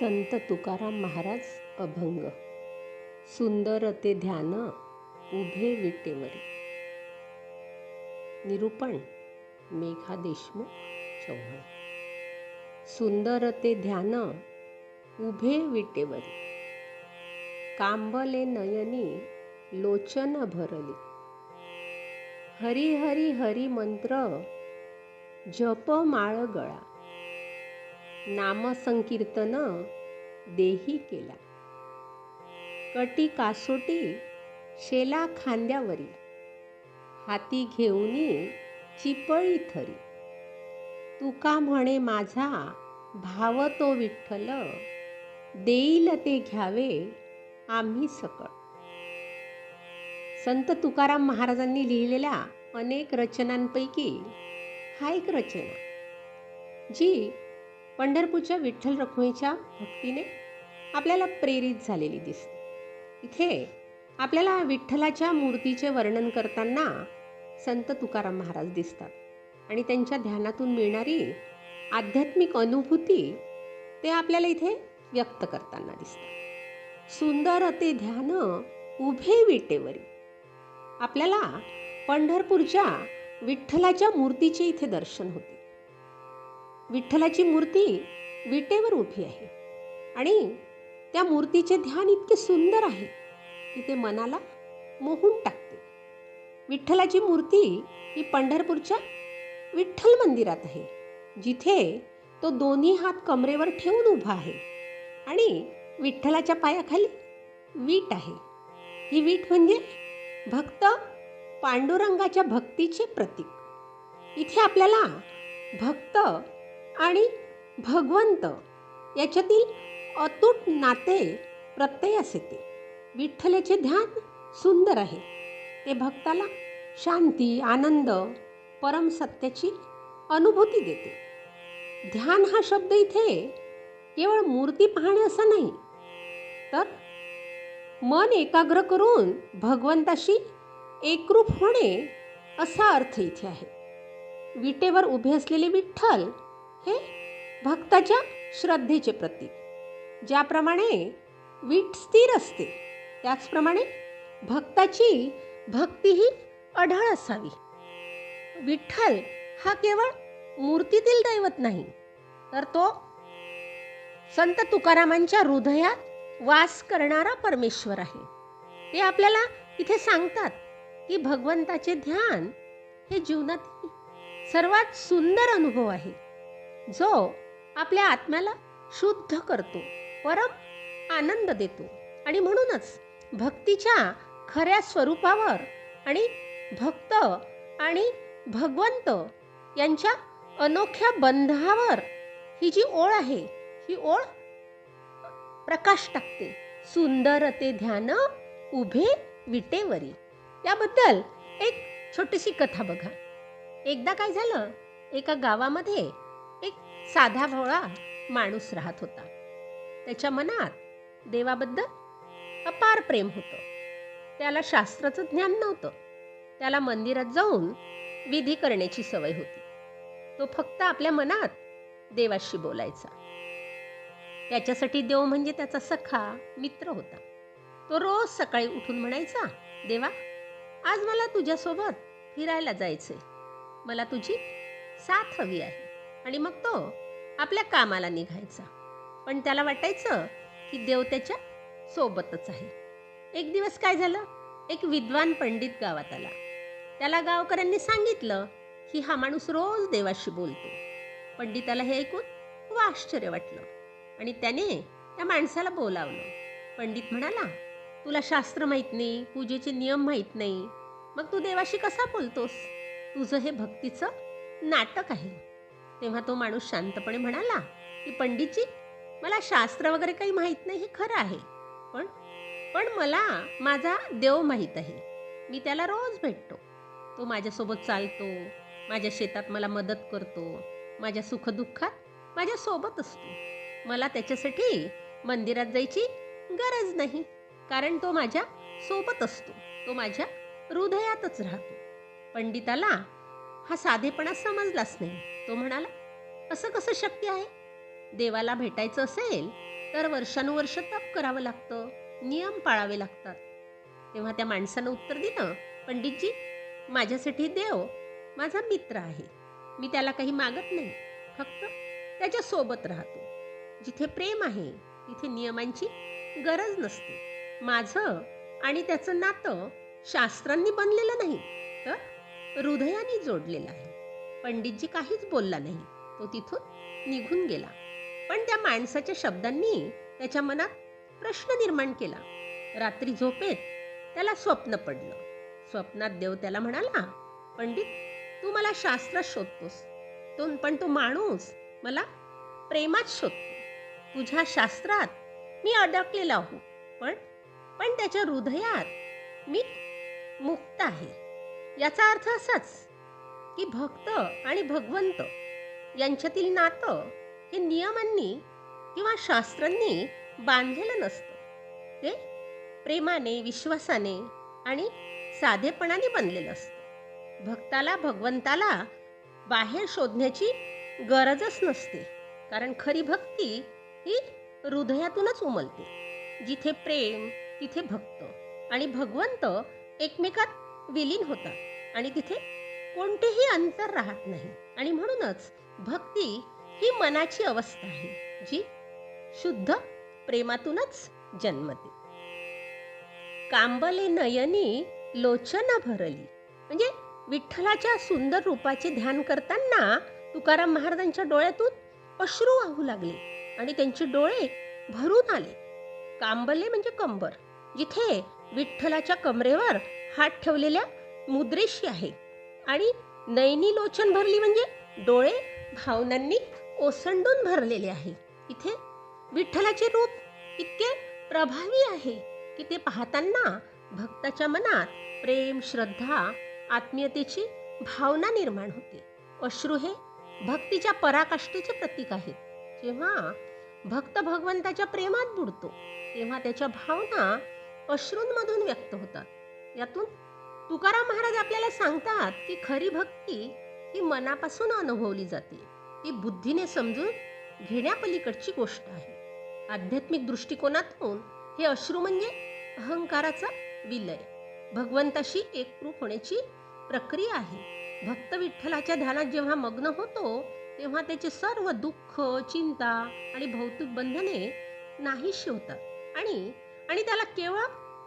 संत तुकाराम महाराज अभंग. सुंदर ते ध्यान उभे विटेवरी. निरूपण मेघा देशमुख चव्हाण सुंदर ते ध्यान उभे विटेवरी. कांबले नयनी लोचन भरली. हरी हरी हरी मंत्र जप माळ गळा. नामसंकीर्तन देही केला. कटी कासोटी शेला खांद्यावरी हाती घेऊनी चिपळी थरी. तुका म्हणे माझा भाव तो विठ्ठल देईल ते घ्यावे आम्ही सकळ. संत तुकाराम महाराजांनी लिहिलेल्या अनेक रचनांपैकी हा एक रचना जी पंढरपूरच्या विठ्ठल रखुमीच्या भक्तीने आपल्याला प्रेरित झालेली दिसते. इथे आपल्याला विठ्ठलाच्या मूर्तीचे वर्णन करताना संत तुकाराम महाराज दिसतात. आणि त्यांच्या ध्यानातून मिळणारी आध्यात्मिक अनुभूती ते आपल्याला इथे व्यक्त करताना दिसतात. सुंदर ते ध्यान उभे विटेवरी. आपल्याला पंढरपूरच्या विठ्ठलाच्या मूर्तीचे इथे दर्शन होते. विठ्ठलाची मूर्ती विटेवर उभी आहे. आणि त्या मूर्तीचे ध्यान इतके सुंदर आहे की ते मनाला मोहून टाकते. विठ्ठलाची मूर्ती ही पंढरपूरच्या विठ्ठल मंदिरात आहे. जिथे तो दोन्ही हात कमरेवर ठेवून उभा आहे. आणि विठ्ठलाच्या पायाखाली वीट आहे. ही वीट म्हणजे भक्त पांडुरंगाच्या भक्तीचे प्रतीक. इथे आपल्याला भक्त आणि भगवंत याच्यातील अतूट नाते प्रत्ययास येते विठ्ठलाचे ध्यान सुंदर आहे. ते भक्ताला शांती आनंद परमसत्याची अनुभूती देते. ध्यान हा शब्द इथे केवळ मूर्ती पाहणे असं नाही. तर मन एकाग्र करून भगवंताशी एकरूप होणे असा अर्थ इथे आहे. विटेवर उभे असलेले विठ्ठल हे भक्ताच्या श्रद्धेचे प्रतीक. ज्याप्रमाणे वीट स्थिर असते त्याचप्रमाणे भक्ताची भक्ती ही अढळ असावी. विठ्ठल हा केवळ मूर्तीतील दैवत नाही तर तो संत तुकारामांच्या हृदयात वास करणारा परमेश्वर आहे. ते आपल्याला इथे सांगतात की भगवंताचे ध्यान हे जीवनातील सर्वात सुंदर अनुभव आहे. जो आपल्या आत्म्याला शुद्ध करतो परम आनंद देतो. आणि म्हणूनच भक्तीच्या खऱ्या स्वरूपावर आणि भक्त आणि भगवंत यांच्या अनोख्या बंधावर ही जी ओळ आहे ही ओळ प्रकाश टाकते. सुंदर ते ध्यान उभे विटेवरी. याबद्दल एक छोटीशी कथा बघा. एकदा काय झालं एका गावामध्ये एक साधा भोळा माणूस राहत होता. त्याच्या मनात देवाबद्दल अपार प्रेम होतं. त्याला शास्त्राचं ज्ञान नव्हतं. त्याला मंदिरात जाऊन विधी करण्याची सवय होती. तो फक्त आपल्या मनात देवाशी बोलायचा. त्याच्यासाठी देव म्हणजे त्याचा सखा मित्र होता. तो रोज सकाळी उठून म्हणायचा देवा आज मला तुझ्यासोबत फिरायला जायचंय. मला तुझी साथ हवी आहे. आणि मग तो आपल्या कामाला निघायचा. पण त्याला वाटायचं की देव त्याच्या सोबतच आहे. एक दिवस काय झालं? एक विद्वान पंडित गावात आला. त्याला गावकऱ्यांनी सांगितलं की हा माणूस रोज देवाशी बोलतो. पंडिताला हे ऐकून खूप आश्चर्य वाटलं आणि त्याने त्या माणसाला बोलावलं. पंडित म्हणाला तुला शास्त्र माहीत नाही पूजेचे नियम माहीत नाही. मग तू देवाशी कसा बोलतोस? तुझं हे भक्तीचं नाटक आहे. तेव्हा तो माणूस शांतपणे म्हणाला की पंडितजी मला शास्त्र वगैरे काही माहीत नाही हे खरं आहे. पण पण मला माझा देव माहीत आहे. मी त्याला रोज भेटतो. तो माझ्यासोबत चालतो माझ्या शेतात मला मदत करतो माझ्या सुखदुःखात माझ्यासोबत असतो. मला त्याच्यासाठी मंदिरात जायची गरज नाही कारण तो माझ्या सोबत असतो. तो माझ्या हृदयातच राहतो. पंडिताला हा साधेपणा समजलाच नाही. तो म्हणाला असं कसं शक्य आहे? देवाला भेटायचं असेल तर वर्षानुवर्ष तप करावं लागतं नियम पाळावे लागतात. तेव्हा त्या माणसानं उत्तर दिलं पंडितजी माझ्यासाठी देव माझा मित्र आहे. मी त्याला काही मागत नाही. फक्त त्याच्या सोबत राहतो. जिथे प्रेम आहे तिथे नियमांची गरज नसते. माझं आणि त्याचं नातं शास्त्रांनी बनलेलं नाही तर हृदयाने जोडलेला आहे. पंडितजी काहीच बोलला नाही. तो तिथून निघून गेला. पण त्या माणसाच्या शब्दांनी त्याच्या मनात प्रश्न निर्माण केला. रात्री झोपेत त्याला स्वप्न पडलं. स्वप्नात देव त्याला म्हणाला पंडित तू मला शास्त्रात शोधतोस. तो पण तो माणूस मला प्रेमात शोधतो. तुझ्या शास्त्रात मी अडकलेला आहो पण पण त्याच्या हृदयात मी मुक्त आहे. याचा अर्थ असाच की भक्त आणि भगवंत यांच्यातील नातं हे नियमांनी किंवा शास्त्रांनी बांधलेलं नसतं. ते प्रेमाने विश्वासाने आणि साधेपणाने बनलेलं असतं. भक्ताला भगवंताला बाहेर शोधण्याची गरजच नसते. कारण खरी भक्ती ही हृदयातूनच उमलते. जिथे प्रेम तिथे भक्त आणि भगवंत एकमेकात विलीन होतात. आणि तिथे कोणतेही अंतर राहत नाही. आणि म्हणूनच भक्ती ही मनाची अवस्था आहे जी शुद्ध प्रेमातूनच जन्मते. कांबले नयनी लोचना भरली. म्हणजे विठ्ठलाच्या सुंदर रूपाचे ध्यान करताना तुकाराम महाराजांच्या डोळ्यातून अश्रू वाहू लागले आणि त्यांचे डोळे भरून आले. कांबले म्हणजे कंबर जिथे विठ्ठलाच्या कमरेवर हात ठेवलेल्या मुद्रेशी आहे. आणि नयनी लोचन भरली म्हणजे डोळे भावनांनी ओसंडून भरलेले आहे. इथे विठ्ठलाचे रूप इतके प्रभावी आहे की ते पाहताना भक्ताच्या मनात प्रेम श्रद्धा आत्मीयतेची भावना निर्माण होते. अश्रू हे भक्तीच्या पराकाष्ठेचे प्रतीक आहेत जेव्हा भक्त भगवंताच्या प्रेमात बुडतो तेव्हा त्याच्या भावना अश्रूंमधून व्यक्त होतात. यातून तुकाराम महाराज आपल्याला सांगतात की खरी भक्ती ही मनापासून अनुभवली जाते. ती बुद्धीने समजून घेण्यापलीकडची गोष्ट आहे. आध्यात्मिक दृष्टिकोनातून हे अश्रू म्हणजे अहंकाराचा विलय. भगवंताशी एकरूप होण्याची प्रक्रिया आहे. भक्त विठ्ठलाच्या ध्यानात जेव्हा मग्न होतो तेव्हा त्याचे सर्व दुःख चिंता आणि भौतिक बंधने नाहीशी होतात. आणि आणि त्याला केवळ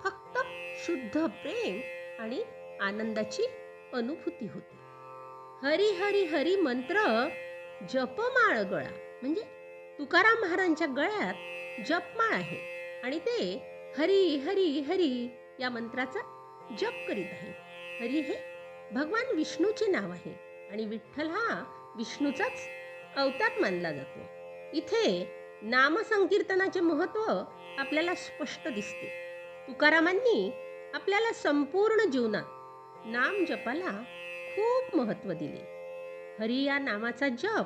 फक्त शुद्ध प्रेम आणि आनंदाची अनुभूती होते. हरी हरी हरी मंत्र जपमाळ गळा. म्हणजे तुकाराम महाराजांच्या गळ्यात जपमाळ आहे आणि ते हरी हरी हरी या मंत्राचा जप करीत आहे. हरी हे भगवान विष्णूचे नाव आहे आणि विठ्ठल हा विष्णूचाच अवतार मानला जातो. इथे नामसंकीर्तनाचे महत्त्व आपल्याला स्पष्ट दिसते. तुकारामांनी आपल्याला संपूर्ण जीवनात नाम जपाला खूप महत्त्व दिले. हरी या नामाचा जप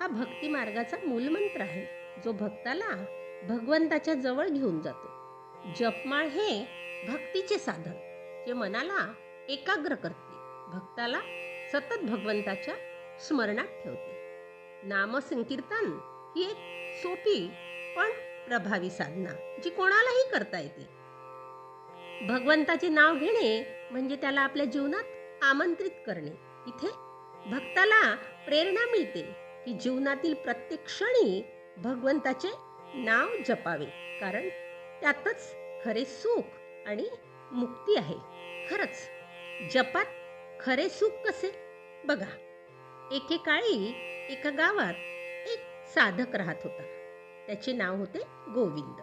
हा भक्ती मार्गाचा मूलमंत्र आहे. जो भक्ताला भगवंताच्या जवळ घेऊन जातो. जपमाळ हे भक्तीचे साधन जे मनाला एकाग्र करते. भक्ताला सतत भगवंताच्या स्मरणात ठेवते. नामसंकीर्तन ही एक सोपी पण प्रभावी साधना जी कोणालाही करता येते. भगवंताचे नाव घेणे म्हणजे त्याला आपल्या जीवनात आमंत्रित करणे. इथे भक्ताला प्रेरणा मिळते की जीवनातील प्रत्येक क्षणी भगवंताचे नाव जपावे. कारण त्यातच खरे सुख आणि मुक्ती आहे. खरंच जपात खरे सुख कसे? बघा एकेकाळी एका गावात एक साधक राहत होता. त्याचे नाव होते गोविंद.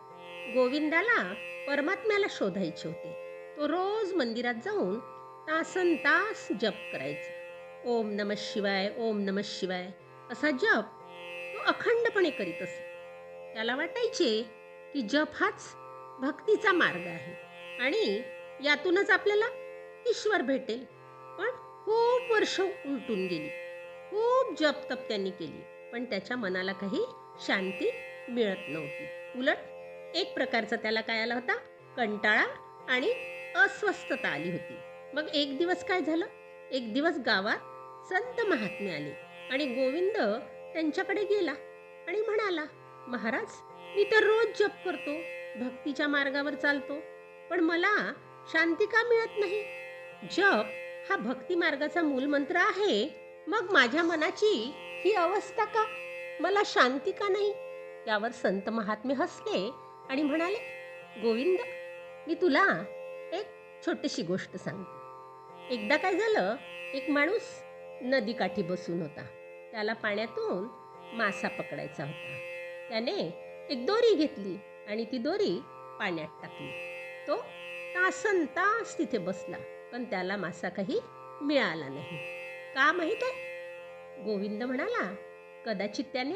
गोविंदाला परमात्म्याला शोधायचे होते. तो रोज मंदिरात जाऊन तासन तास जप करायचा. ओम नम शिवाय ओम नम शिवाय असा जप तो अखंडपणे करीत असे. त्याला वाटायचे की जप हाच भक्तीचा मार्ग आहे आणि यातूनच आपल्याला ईश्वर भेटेल. पण खूप वर्ष उलटून गेली. खूप जप तप त्यांनी केली. पण त्याच्या मनाला काही शांती मिळत नव्हती. उलट एक प्रकारचा त्याला काय आला होता? कंटाळा आणि अस्वस्थता आली होती. मग एक दिवस काय झालं? एक दिवस गावात संत महात्मे आले आणि गोविंद त्यांच्याकडे गेला आणि म्हणाला महाराज मी तर रोज जप करतो भक्तीच्या मार्गावर चालतो पण मला शांती का मिळत नाही? जप हा भक्ती मार्गाचा मूलमंत्र आहे. मग माझ्या मनाची ही अवस्था का? मला शांती का नाही? त्यावर संत महात्मे हसले आणि म्हणाले गोविंद मी तुला एक छोटीशी गोष्ट सांगते. एकदा काय झालं एक माणूस नदीकाठी बसून होता. त्याला पाण्यातून मासा पकडायचा होता. त्याने एक दोरी घेतली आणि ती दोरी पाण्यात टाकली. तो तासन तास तिथे बसला पण त्याला मासा काही मिळाला नाही. का माहीत आहे? गोविंद म्हणाला कदाचित त्याने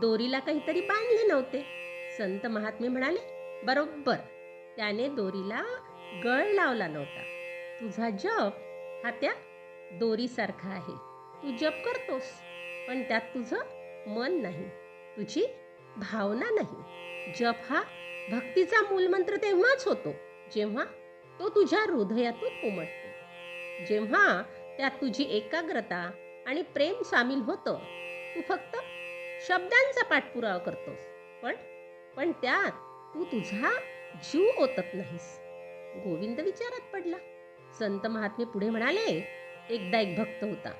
दोरीला काहीतरी बांधले नव्हते. संत महात्मे म्हणाले बरोबर. त्याने दोरीला गळ लावला नव्हता. तुझा जप हा त्या दोरीसारखा आहे. तू जप करतोस पण त्यात तुझं मन नाही. तुझी भावना नाही. जप हा भक्तीचा मूलमंत्र तेव्हाच होतो जेव्हा तो तुझ्या हृदयातून उमटतो. जेव्हा त्यात तुझी एकाग्रता आणि प्रेम सामील होतं तू फक्त शब्दांचा पाठपुरावा करतोस पण पण त्यात तू तुझा जीव ओतत नाहीस. गोविंद विचारात पडला. संत महात्मे पुढे म्हणाले एकदा एक भक्त होता.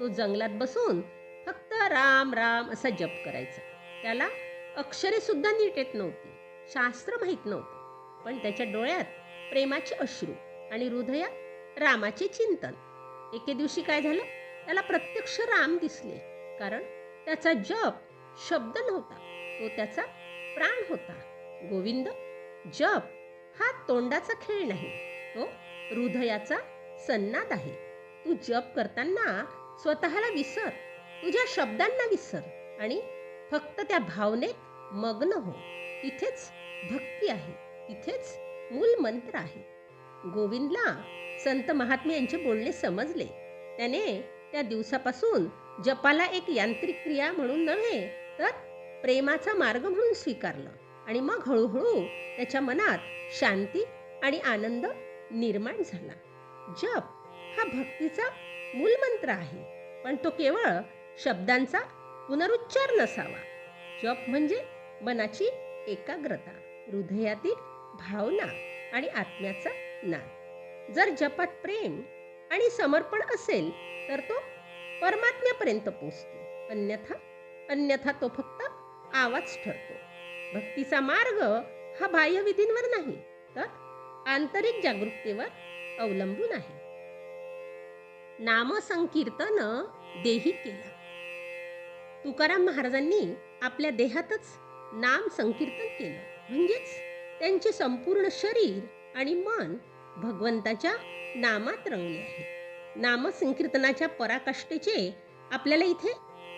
तो जंगलात बसून फक्त राम राम असा जप करायचा. त्याला अक्षरे सुद्धा नीट येत नव्हती. शास्त्र माहीत नव्हतं. पण त्याच्या डोळ्यात प्रेमाचे अश्रू आणि हृदयात रामाचे चिंतन. एके दिवशी काय झालं? त्याला प्रत्यक्ष राम दिसले. कारण त्याचा जप शब्द नव्हता. तो त्याचा प्राण होता. गोविंद जप हा तोंडाचा खेळ नाही. तो हृदयाचा सन्नाद आहे. तू जप करताना स्वतःला विसर तुझ्या शब्दांना विसर आणि फक्त त्या भावनेत मग्न हो. तिथेच भक्ती आहे. तिथेच मूल मंत्र आहे. गोविंदला संत महात्मे यांचे बोलणे समजले. त्याने त्या दिवसापासून जपाला एक यांत्रिक क्रिया म्हणून नव्हे तर प्रेमाचा मार्ग म्हणून स्वीकारलं आणि मग हळूहळू त्याच्या मनात शांती आणि आनंद निर्माण झाला. जप हा भक्तीचा मूलमंत्र आहे पण तो केवळ शब्दांचा पुनरुच्चार नसावा. जप म्हणजे मनाची एकाग्रता हृदयातील भावना आणि आत्म्याचा नाद जर जपात प्रेम आणि समर्पण असेल तर तो परमात्म्यापर्यंत पोचतो. अन्यथा अन्यथा तो फक्त आवाज ठरतो. भक्तीचा मार्ग हा बाह्य विधींवर नाही तर आंतरिक जागरूकतेवर अवलंबून आहे. नामसंकीर्तन देही केला. तुकाराम महाराजांनी आपल्या देहातच नाम संकीर्तन केलं. म्हणजेच त्यांचे संपूर्ण शरीर आणि मन भगवंताच्या नामात रंगले आहे. नामसंकीर्तनाच्या पराकाष्ठेचे आपल्याला इथे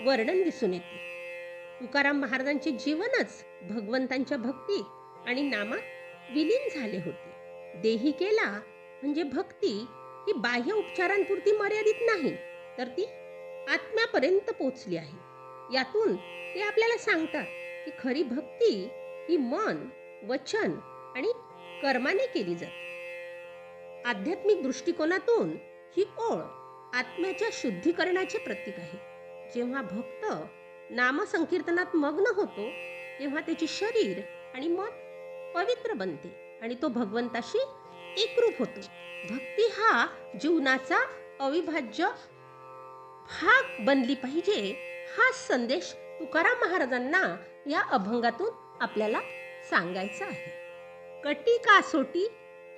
वर्णन दिसून येते. तुकाराम महाराजांचे जीवनच भगवंतांच्या भक्ती आणि नामात विलीन झाले होते. देही केला म्हणजे भक्ती ही बाह्य उपचारांपुरती मर्यादित नाही तर ती आत्म्यापर्यंत पोचली आहे. यातून ते आपल्याला सांगतात की खरी भक्ती ही मन वचन आणि कर्माने केली जाते. आध्यात्मिक दृष्टिकोनातून ही ओळ आत्म्याच्या शुद्धीकरणाचे प्रतीक आहे. जेव्हा भक्त नामसंकीर्तनात मग्न होतो तेव्हा त्याचे शरीर आणि मन पवित्र बनते आणि तो भगवंताशी एकरूप होतो. भक्ती हा जीवनाचा अविभाज्य भाग बनली पाहिजे हा संदेश तुकाराम महाराजांना या अभंगातून आपल्याला सांगायचा आहे. कटी कासोटी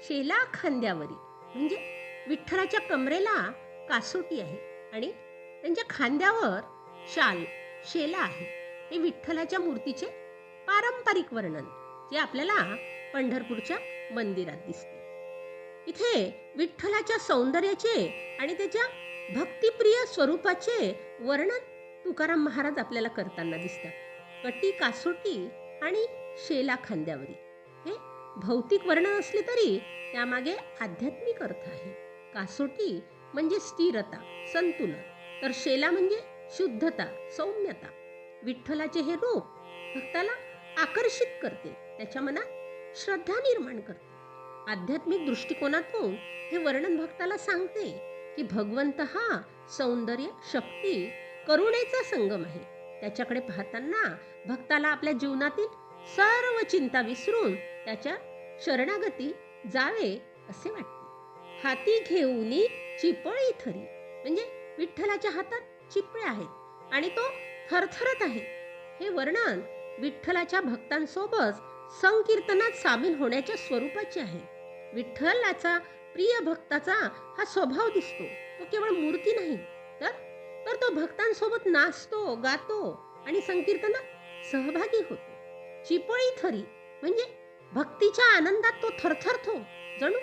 शेला खांद्यावरी. म्हणजे विठ्ठलाच्या कमरेला कासोटी आहे आणि त्यांच्या खांद्यावर शाल शेला आहे. हे विठ्ठलाच्या मूर्तीचे पारंपरिक वर्णन जे आपल्याला पंढरपूरच्या मंदिरात दिसते. इथे विठ्ठलाच्या सौंदर्याचे आणि त्याच्या भक्तिप्रिय स्वरूपाचे वर्णन तुकाराम महाराज आपल्याला करताना दिसतात. कटी कासोटी आणि शेला खांद्यावरी. हे भौतिक वर्णन असले तरी त्यामागे आध्यात्मिक अर्थ आहे. कासोटी म्हणजे स्थिरता संतुलन. तर शेला म्हणजे शुद्धता सौम्यता. विठ्ठलाचे हे रूप भक्ताला आकर्षित करते. त्याच्या मनात श्रद्धा निर्माण करते. आध्यात्मिक दृष्टिकोनातून हे वर्णन भक्ताला सांगते की भगवंत हा सौंदर्य शक्ती करुणेचा संगम आहे. त्याच्याकडे पाहताना भक्ताला आपल्या जीवनातील सर्व चिंता विसरून त्याच्या शरणागती जावे असे वाटते. हाती घेऊनी चिपळी थरी म्हणजे विठ्ठलाच्या हातात चिपळे आहेत आणि तो थरथरत आहे. हे वर्णन विठ्ठलाच्या भक्तांसोबत संकीर्तनात सामील होण्याच्या स्वरूपाचे आहे. विठ्ठलाचा प्रिय भक्ताचा हा स्वभाव दिसतो. तो केवळ मूर्ती नाही तर? तर तो भक्तांसोबत नाचतो गातो आणि संकीर्तनात सहभागी होतो. चिपळी थरी म्हणजे भक्तीच्या आनंदात तो थरथरतो. जणू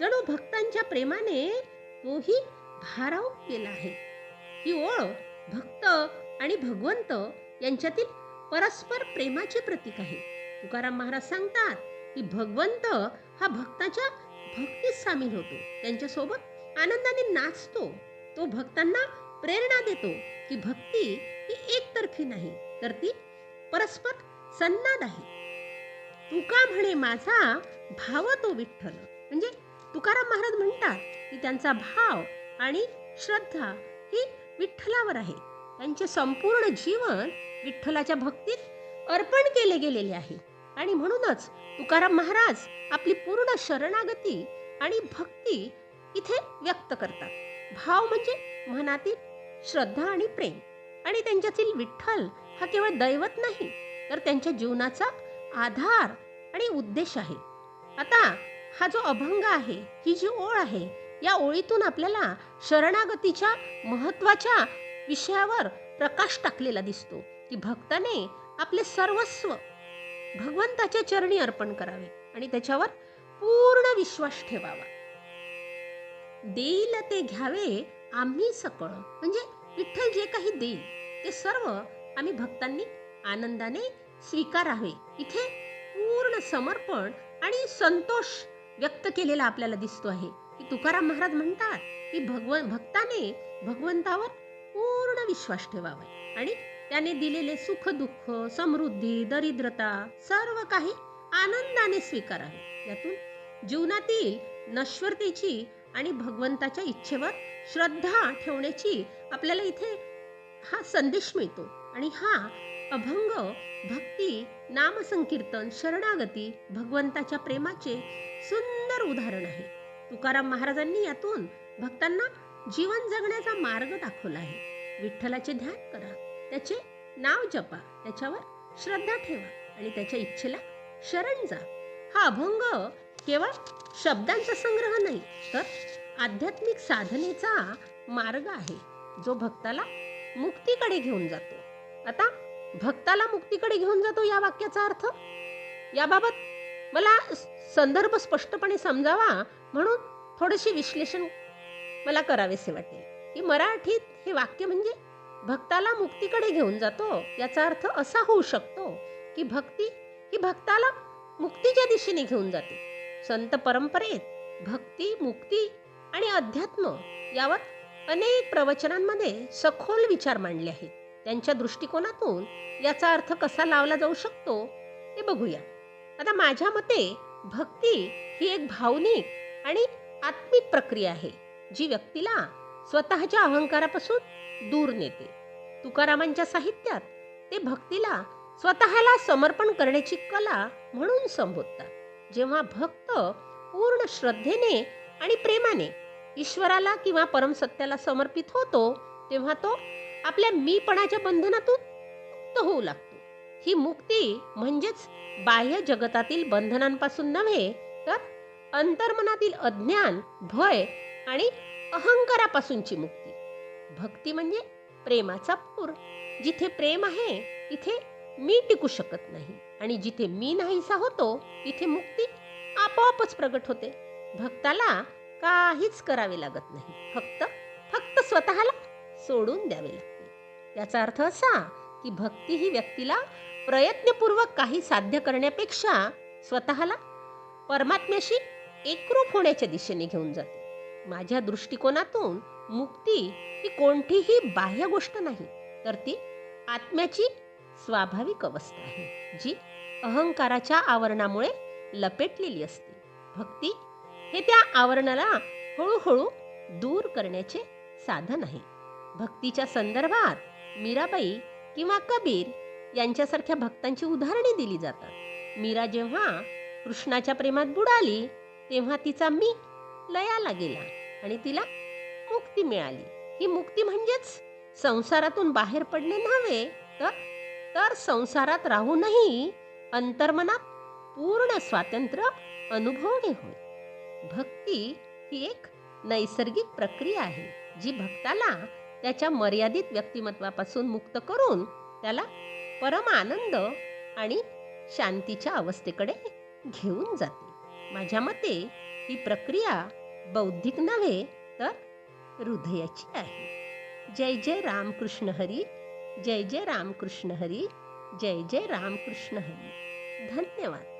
जणू भक्तांच्या प्रेमाने तोही भाराव गेला आहे. ही ओळ भक्त आणि भगवंत यांच्यातील परस्पर प्रेमाचे प्रतीक आहे. तुकाराम महाराज सांगतात की भगवंत हा भक्ताच्या भक्तीत सामील होतो. त्यांच्यासोबत आनंदाने नाचतो. तो भक्तांना प्रेरणा देतो की भक्ती ही एकतर्फी नाही तर ती परस्पर सन्नाद आहे. तुका म्हणे माझा भाव तो विठ्ठल. म्हणजे तुकाराम महाराज म्हणतात की त्यांचा भाव आणि श्रद्धा ही विठ्ठलावर आहे. त्यांचे संपूर्ण जीवन विठ्ठलाच्या भक्तीत अर्पण केले गेलेले आहे. आणि म्हणूनच तुकाराम महाराज आपली पूर्ण शरणागती आणि भक्ती इथे व्यक्त करतात. भाव म्हणजे मनातील श्रद्धा आणि प्रेम. आणि त्यांच्यातील विठ्ठल हा केवळ दैवत नाही तर त्यांच्या जीवनाचा आधार आणि उद्देश आहे. आता हा जो अभंग आहे ही जी ओळ आहे या ओळीतून आपल्याला शरणागतीच्या महत्त्वाच्या विषयावर प्रकाश टाकलेला दिसतो. की भक्ताने आपले सर्वस्व भगवंताच्या चरणी अर्पण करावे आणि त्याच्यावर पूर्ण विश्वास ठेवावा. देईल ते घ्यावे आम्ही सकळ. म्हणजे विठ्ठल जे काही देईल ते सर्व आम्ही भक्तांनी आनंदाने स्वीकारावे. इथे पूर्ण समर्पण आणि संतोष व्यक्त केलेला आपल्याला दिसतो आहे. की तुकाराम महाराज म्हणतात की भगवन भक्ताने भगवंतावर पूर्ण विश्वास ठेवावा. आणि त्याने दिलेले सुख दुःख समृद्धी दरिद्रता सर्व काही आनंदाने स्वीकारावे. यातून जीवनातील नश्वरतेची आणि भगवंताच्या इच्छेवर श्रद्धा ठेवण्याची आपल्याला इथे हा संदेश मिळतो. आणि हा अभंग भक्ती नामसंकीर्तन शरणागती भगवंताच्या प्रेमाचे सुंदर उदाहरण आहे. तुकाराम महाराजांनी यातून भक्तांना जीवन जगण्याचा मार्ग दाखवला आहे. विठ्ठलाचे ध्यान करा त्याचे नाव जपा त्याच्यावर श्रद्धा ठेवा आणि त्याच्या इच्छेला शरण जा. हा अभंग केवळ शब्दांचा संग्रह नाही तर आध्यात्मिक साधनेचा मार्ग आहे जो भक्ताला मुक्तीकडे घेऊन जातो. आता भक्ताला मुक्तीकडे घेऊन जातो या वाक्याचा अर्थ? याबाबत मला संदर्भ स्पष्टपणे समजावा. म्हणून थोडेसे विश्लेषण मला करावेसे वाटेल. की मराठीत हे वाक्य म्हणजे भक्ताला मुक्तीकडे घेऊन जातो याचा अर्थ असा होऊ शकतो की भक्ती ही भक्ताला मुक्तीच्या दिशेने घेऊन जाते. संत परंपरेत भक्ती मुक्ती आणि अध्यात्म यावर अनेक प्रवचनांमध्ये सखोल विचार मांडले आहेत. त्यांच्या दृष्टिकोनातून याचा अर्थ कसा लावला जाऊ शकतो ते बघूया. आता माझ्या मते भक्ती ही एक भावनिक आणि आत्मिक प्रक्रिया आहे जी व्यक्तीला स्वतःच्या अहंकारापासून दूर नेते. तुकारामांच्या साहित्यात ते भक्तीला स्वतःला समर्पण करण्याची कला म्हणून संबोधतात. जेव्हा भक्त पूर्ण श्रद्धेने आणि प्रेमाने ईश्वराला किंवा परमसत्याला समर्पित होतो तेव्हा तो आपल्या मीपणाच्या बंधनातून मुक्त होऊ लागतो. ही मुक्ती म्हणजेच बाह्य जगतातील बंधनांपासून नव्हे तर अंतर्मनातील अज्ञान भय आणि अहंकारापासूनची मुक्ती. भक्ती म्हणजे प्रेमाचा पूर. जिथे प्रेम आहे तिथे मी टिकू शकत नाही. आणि जिथे मी नाहीसा होतो तिथे मुक्ती आपोआपच प्रगट होते. भक्ताला काहीच करावे लागत नाही. फक्त फक्त स्वतःला सोडून द्यावे लागते. याचा अर्थ असा की भक्ती ही व्यक्तीला प्रयत्नपूर्वक काही साध्य करण्यापेक्षा स्वतःला परमात्म्याशी एकरूप होण्याच्या दिशेने घेऊन जाते. माझ्या दृष्टिकोनातून मुक्ती ही कोणतीही बाह्य गोष्ट नाही तर ती आत्म्याची स्वाभाविक अवस्था आहे जी अहंकाराच्या आवरणामुळे लपेटलेली असते. भक्ती हे त्या आवरणाला हळूहळू दूर करण्याचे साधन आहे. भक्तीच्या संदर्भात मीराबाई किंवा कबीर यांच्यासारख्या भक्तांची उदाहरणे दिली जातात. मीरा जेव्हा कृष्णाच्या प्रेमात बुडाली तेव्हा तिचा मी लयाला गेला आणि तिला मुक्ती मिळाली. ही मुक्ती म्हणजेच संसारातून बाहेर पडणे नव्हे तर तर संसारात राहूनही अंतर्मनात पूर्ण स्वातंत्र्य अनुभवणे होय. भक्ती ही एक नैसर्गिक प्रक्रिया आहे जी भक्ताला त्याच्या मर्यादित व्यक्तिमत्वापासून मुक्त करून त्याला परम आनंद आणि शांतीच्या अवस्थेकडे घेऊन जाते. माझ्या मते ही प्रक्रिया बौद्धिक नव्हे तर हृदयाची आहे. जय जय रामकृष्ण हरी जय जय रामकृष्ण हरी जय जय रामकृष्ण हरी. धन्यवाद.